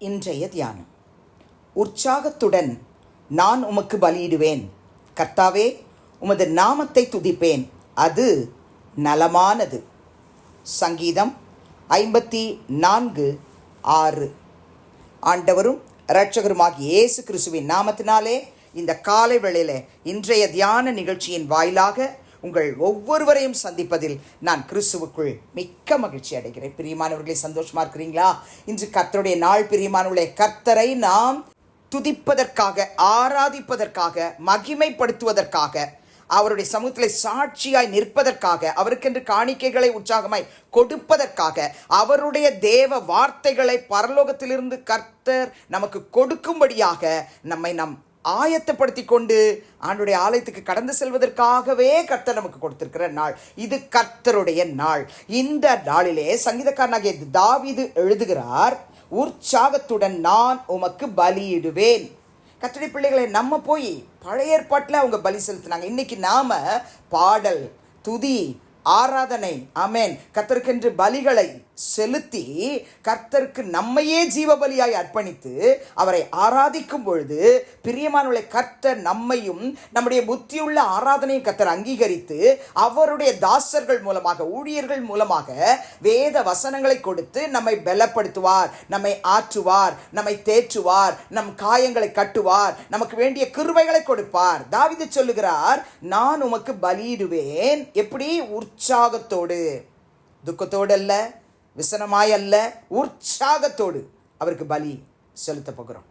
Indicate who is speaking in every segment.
Speaker 1: இன்றைய தியானம். உற்சாகத்துடன் நான் உமக்கு பலியிடுவேன். கர்த்தாவே உமது நாமத்தை துதிப்பேன். அது நலமானது. சங்கீதம் ஐம்பத்தி நான்கு ஆறு. ஆண்டவரும் இரட்சகருமாகிய இயேசு கிறிஸ்துவின் நாமத்தினாலே இந்த காலை வேளையில் இன்றைய தியான நிகழ்ச்சியின் வாயிலாக உங்கள் ஒவ்வொருவரையும் சந்திப்பதில் நான் கிறிஸ்துவுக்குள் மிக்க மகிழ்ச்சி அடைகிறேன். பிரியமானவர்களே சந்தோஷமா இருக்கிறீங்களா? இன்று கர்த்தருடைய நாள். பிரியமானவர்களே கர்த்தரை நாம் துதிப்பதற்காக ஆராதிப்பதற்காக மகிமைப்படுத்துவதற்காக அவருடைய சமூகத்தில் சாட்சியாய் நிற்பதற்காக அவருக்கென்று காணிக்கைகளை உற்சாகமாய் கொடுப்பதற்காக அவருடைய தேவ வார்த்தைகளை பரலோகத்திலிருந்து கர்த்தர் நமக்கு கொடுக்கும்படியாக நம்மை நம் ஆயத்தப்படுத்தி கொண்டு ஆண்டுடைய ஆலயத்துக்கு கடந்து செல்வதற்காகவே கர்த்தர் நமக்கு கொடுத்திருக்கிற நாள். இது கர்த்தருடைய நாள். இந்த நாளிலே சங்கீதக்காரனாகிய தாவீது எழுதுகிறார் உற்சாகத்துடன் நான் உமக்கு பலியிடுவேன். கத்தடி பிள்ளைகளை நம்ம போய் பழைய ஏற்பாட்டில் அவங்க பலி செலுத்தினாங்க. இன்னைக்கு நாம பாடல் துதி ஆராதனை அமேன் கர்த்தருக்கென்று பலிகளை செலுத்தி கர்த்தருக்கு நம்மையே ஜீவ பலியாய் அர்ப்பணித்து அவரை ஆராதிக்கும் பொழுது பிரியமானவளை கர்த்தர் நம்மையும் நம்முடைய புத்தியுள்ள ஆராதனையும் கர்த்தர் அங்கீகரித்து அவருடைய தாசர்கள் மூலமாக ஊழியர்கள் மூலமாக வேத வசனங்களை கொடுத்து நம்மை பலப்படுத்துவார் நம்மை ஆற்றுவார் நம்மை தேற்றுவார் நம் காயங்களை கட்டுவார் நமக்கு வேண்டிய கிருவைகளை கொடுப்பார். தாவிது சொல்லுகிறார் நான் உமக்கு பலியிடுவேன். எப்படி? உற்சாகத்தோடு துக்கத்தோடு அல்ல விசனமாய் அல்ல உற்சாகத்தோடு அவருக்கு பலி செலுத்த போகிறோம்.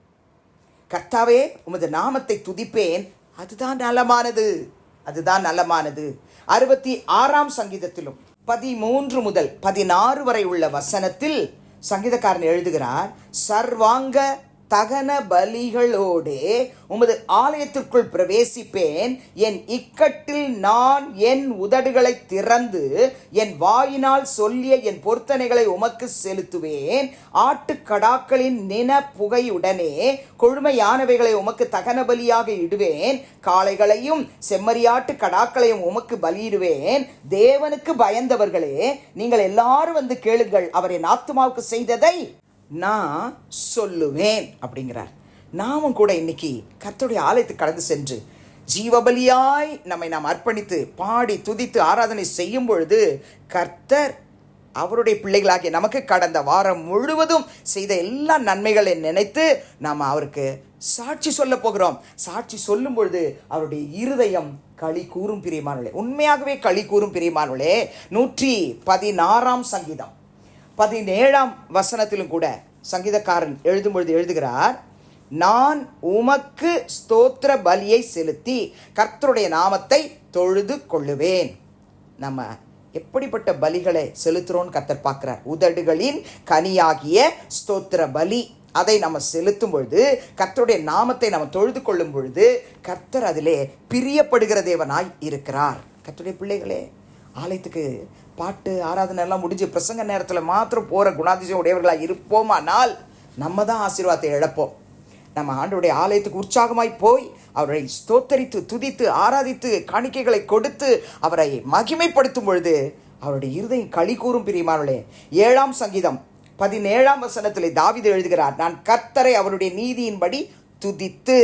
Speaker 1: கர்த்தாவே உமது நாமத்தை துதிப்பேன். அதுதான் நலமானது. அதுதான் நலமானது. அறுபத்தி ஆறாம் சங்கீதத்திலும் பதிமூன்று முதல் பதினாறு வரை உள்ள வசனத்தில் சங்கீதக்காரன் எழுதுகிறார் சர்வாங்க தகன பலிகளோடே உமது ஆலயத்திற்குள் பிரவேசிப்பேன். என் இக்கட்டில் நான் என் உதடுகளை திறந்து என் வாயினால் சொல்லிய என் பொருத்தனைகளை உமக்கு செலுத்துவேன். ஆட்டுக்கடாக்களின் நின புகையுடனே கொழுமையானவைகளை உமக்கு தகன பலியாக இடுவேன். காளைகளையும் செம்மறியாட்டு கடாக்களையும் உமக்கு பலியிடுவேன். தேவனுக்கு பயந்தவர்களே நீங்கள் எல்லாரும் வந்து கேளுங்கள் அவரின் ஆத்மாவுக்கு செய்ததை நான் சொல்லுவேன் அப்படிங்கிறார். நாமும் கூட இன்னைக்கு கர்த்தருடைய ஆலயத்துக்கு கடந்து சென்று ஜீவபலியாய் நம்மை நாம் அர்ப்பணித்து பாடி துதித்து ஆராதனை செய்யும் பொழுது கர்த்தர் அவருடைய பிள்ளைகளாகிய நமக்கு கடந்த வாரம் முழுவதும் செய்த எல்லா நன்மைகளை நினைத்து நாம் அவருக்கு சாட்சி சொல்ல போகிறோம். சாட்சி சொல்லும் பொழுது அவருடைய இருதயம் களி கூறும் பிரியமானவளே உண்மையாகவே களி கூறும் பிரியமானவளே நூற்றி பதினாறாம் சங்கீதம். பதினேழாம் வசனத்திலும் கூட சங்கீதக்காரன் எழுதும் பொழுது எழுதுகிறார் நான் உமக்கு ஸ்தோத்திர பலியை செலுத்தி கர்த்தருடைய நாமத்தை தொழுது கொள்ளுவேன். நம்ம எப்படிப்பட்ட பலிகளை செலுத்துகிறோன்னு கர்த்தர் பார்க்குறார். உதடுகளின் கனியாகிய ஸ்தோத்திர பலி அதை நம்ம செலுத்தும் பொழுது கர்த்தருடைய நாமத்தை நம்ம தொழுது கொள்ளும் பொழுது கர்த்தர் அதிலே பிரியப்படுகிற தேவனாய் இருக்கிறார். கர்த்தருடைய பிள்ளைகளே ஆலயத்துக்கு பாட்டு ஆராதனை எல்லாம் முடிஞ்சு பிரசங்க நேரத்தில் மாத்திரம் போகிற குணாதிசயம் உடையவர்களாக இருப்போமானால் நம்ம தான் ஆசீர்வாதத்தை இழப்போம். நம்ம ஆண்டுடைய ஆலயத்துக்கு உற்சாகமாய் போய் அவரை ஸ்தோத்தரித்து துதித்து ஆராதித்து காணிக்கைகளை கொடுத்து அவரை மகிமைப்படுத்தும் பொழுது அவருடைய இருதயம் களி கூறும் பிரியமானே ஏழாம் சங்கீதம் பதினேழாம் வசனத்தில் தாவிது எழுதுகிறார் நான் கர்த்தரை அவருடைய நீதியின்படி துதித்து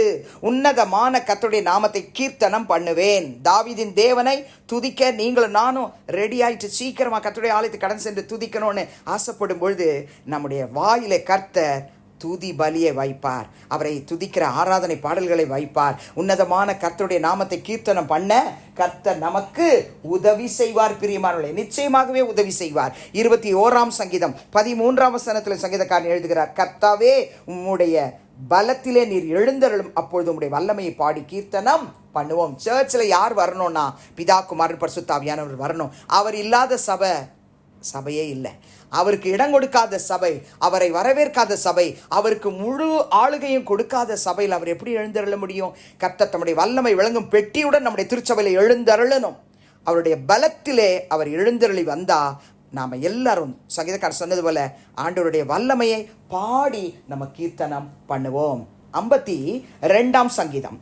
Speaker 1: உன்னதமான கத்துடைய நாமத்தை கீர்த்தனம் பண்ணுவேன். தாவிதின் தேவனை துதிக்க நீங்களும் நானும் ரெடி ஆயிட்டு சீக்கிரமா கத்துடைய ஆலயத்தை கடன் சென்று துதிக்கணும்னு ஆசைப்படும் பொழுது நம்முடைய வாயிலை கர்த்தர் துதி பலியை வைப்பார். அவரை துதிக்கிற ஆராதனை பாடல்களை வைப்பார். உன்னதமான கர்த்தருடைய நாமத்தை கீர்த்தனம் பண்ண கர்த்தர் நமக்கு உதவி செய்வார் பிரியமானவர்களே. நிச்சயமாகவே உதவி செய்வார். இருபத்தி ஓராம் சங்கீதம் பதிமூன்றாம் வசனத்தில் சங்கீதக்காரன் எழுதுகிறார் கர்த்தாவே உம்முடைய பலத்திலே நீர் எழுந்தருளும் அப்பொழுது உங்களுடைய வல்லமையை பாடி கீர்த்தனம் பண்ணுவோம். சர்ச்சில் யார் வரணும்னா பிதா குமாரன் பரிசுத்தாவியானவர் வரணும். அவர் இல்லாத சபை சபையே இல்லை. அவருக்கு இடம் கொடுக்காத சபை அவரை வரவேற்காத சபை அவருக்கு முழு ஆளுகையும் கொடுக்காத சபையில் அவர் எப்படி எழுந்தருள முடியும்? கர்த்தர் தம்முடைய வல்லமை விளங்கும் பெட்டியுடன் நம்முடைய திருச்சபையில் எழுந்தருளணும். அவருடைய பலத்திலே அவர் எழுந்தருளி வந்தால் நாம் எல்லாரும் சங்கீதக்காரர் சொன்னது போல ஆண்டவருடைய வல்லமையை பாடி நம்ம கீர்த்தனம் பண்ணுவோம். ஐம்பத்தி ரெண்டாம் சங்கீதம்.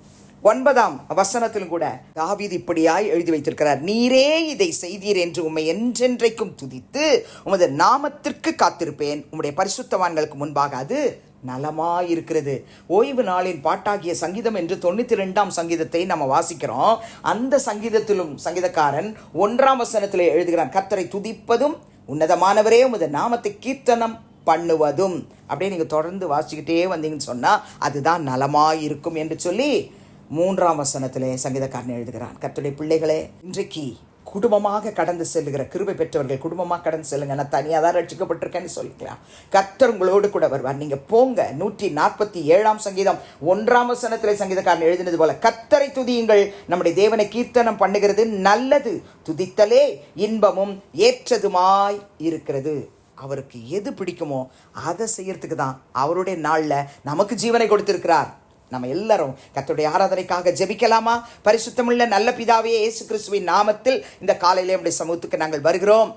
Speaker 1: ஒன்பதாம் வசனத்திலும் கூட தாவீது இப்படியாய் எழுதி வைத்திருக்கிறார். நீரே இதை செய்தீர் என்று உம்மை என்றென்றைக்கும் துதித்து உமது நாமத்திற்கு காத்திருப்பேன். உம்முடைய பரிசுத்தவான்களுக்கு முன்பாக அது நலமாயிருக்கிறது. ஓய்வு நாளின் பாட்டாகிய சங்கீதம் என்று தொண்ணூற்றி ரெண்டாம் சங்கீதத்தை நம்ம வாசிக்கிறோம். அந்த சங்கீதத்திலும் சங்கீதக்காரன் ஒன்றாம் வசனத்தில் எழுதுகிறான். கர்த்தரை துதிப்பதும் உன்னதமானவரே உமது நாமத்தை கீர்த்தனம் பண்ணுவதும். அப்படியே நீங்கள் தொடர்ந்து வாசிக்கிட்டே வந்தீங்கன்னு சொன்னால் அதுதான் நலமாயிருக்கும் என்று சொல்லி மூன்றாம் வசனத்திலே சங்கீதக்காரன் எழுதுகிறான். கத்துடைய பிள்ளைகளே இன்றைக்கு குடும்பமாக கடந்து செல்லுகிற கிருபை பெற்றவர்கள் குடும்பமாக கடந்து செல்லுங்க. நான் தனியாக தான் ரட்சிக்கப்பட்டிருக்கேன்னு சொல்லிக்கலாம். கர்த்தர் உங்களோடு கூட வருவார். நீங்கள் போங்க. நூற்றி நாற்பத்தி ஏழாம் சங்கீதம் ஒன்றாம் வசனத்திலே சங்கீதக்காரன் எழுதினது போல கத்தரை துதியுங்கள். நம்முடைய தேவனை கீர்த்தனம் பண்ணுகிறது நல்லது. துதித்தலே இன்பமும் ஏற்றதுமாய் இருக்கிறது. அவருக்கு எது பிடிக்குமோ அதை செய்யறதுக்கு தான் அவருடைய நாளில் நமக்கு ஜீவனை கொடுத்திருக்கிறார். நம்ம எல்லாரும் கத்துடைய ஆராதனைக்காக ஜெபிக்கலாமா? பரிசுத்தமுள்ள நல்ல பிதாவே இயேசு கிறிஸ்துவின் நாமத்தில் இந்த காலையிலே நம்முடைய சமூகத்துக்கு நாங்கள் வருகிறோம்.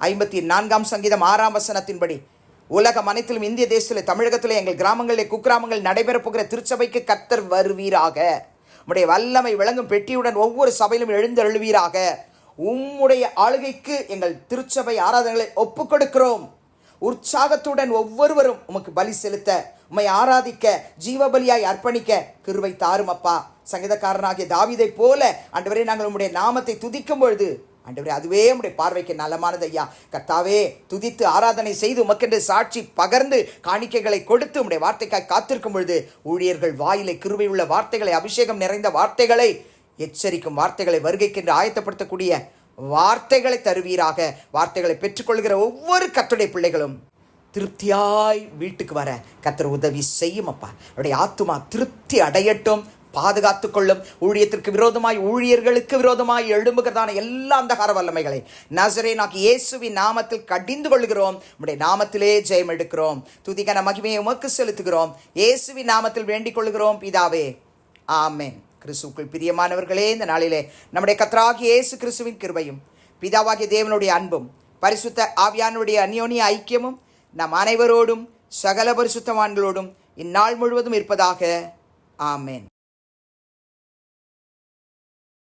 Speaker 1: ஐம்பத்தி நான்காம் சங்கீதம் ஆறாம் வசனத்தின்படி உலகம் அனைத்திலும் இந்திய தேசத்தில் தமிழகத்தில் எங்கள் கிராமங்களிலே குக்கிராமங்கள் நடைபெறப் போகிற திருச்சபைக்கு கத்தர் வருவீராக. உடைய வல்லமை விளங்கும் பெட்டியுடன் ஒவ்வொரு சபையிலும் எழுந்தருளுவீராக. உம்முடைய ஆளுகைக்கு எங்கள் திருச்சபை ஆராதனைகளை ஒப்புக் கொடுக்கிறோம் உற்சாகத்துடன் ஒவ்வொருவரும் உமக்கு பலி செலுத்த உம்மை ஆராதிக்க ஜீவபலியாய் அர்ப்பணிக்க கிருவை தாரும் அப்பா. சங்கீதக்காரனாகிய தாவிதை போல அன்றுவரே நாங்கள் உம்முடைய நாமத்தை துதிக்கும் பொழுது அன்றுவரே அதுவே உம்முடைய பார்வைக்கு நலமானது ஐயா. கர்த்தாவே துதித்து ஆராதனை செய்து உமக்கென்று சாட்சி பகர்ந்து காணிக்கைகளை கொடுத்து உம்முடைய வார்த்தைக்காய் காத்திருக்கும் பொழுது ஊழியர்கள் வாயிலை கிருவை உள்ள வார்த்தைகளை அபிஷேகம் நிறைந்த வார்த்தைகளை எச்சரிக்கும் வார்த்தைகளை வருகைக்கென்று ஆயத்தப்படுத்தக்கூடிய வார்த்தைகளை தருவீராக. வார்த்தைகளை பெற்றுக்கொள்கிற ஒவ்வொரு கத்துடைய பிள்ளைகளும் திருப்தியாய் வீட்டுக்கு வர. கத்தர் உதவி செய்யும் அப்பா. அவருடைய ஆத்துமா திருப்தி அடையட்டும் பாதுகாத்து கொள்ளும். ஊழியத்திற்கு விரோதமாய் ஊழியர்களுக்கு விரோதமாய் எழும்புகிறதான எல்லா அந்தகார வல்லமைகளை நசரே நாக்கு இயேசுவின் நாமத்தில் கடிந்து கொள்கிறோம் உடைய நாமத்திலே ஜெயம் எடுக்கிறோம். துதிகன மகிமையை உமக்கு செலுத்துகிறோம். இயேசுவின் நாமத்தில் வேண்டிக் கொள்கிறோம் பிதாவே ஆமேன். கிறிஸ்துக்குள் பிரியமானவர்களே இந்த நாளிலே நம்முடைய கத்தராகி இயேசு கிறிஸ்துவின் கிருபையும் பிதாவாகிய தேவனுடைய அன்பும் பரிசுத்த ஆவியானுடைய அந்யோனிய ஐக்கியமும் நம் அனைவரோடும் சகல பரிசுத்தவான்களோடும் இந்நாள் முழுவதும் இருப்பதாக. ஆமேன்.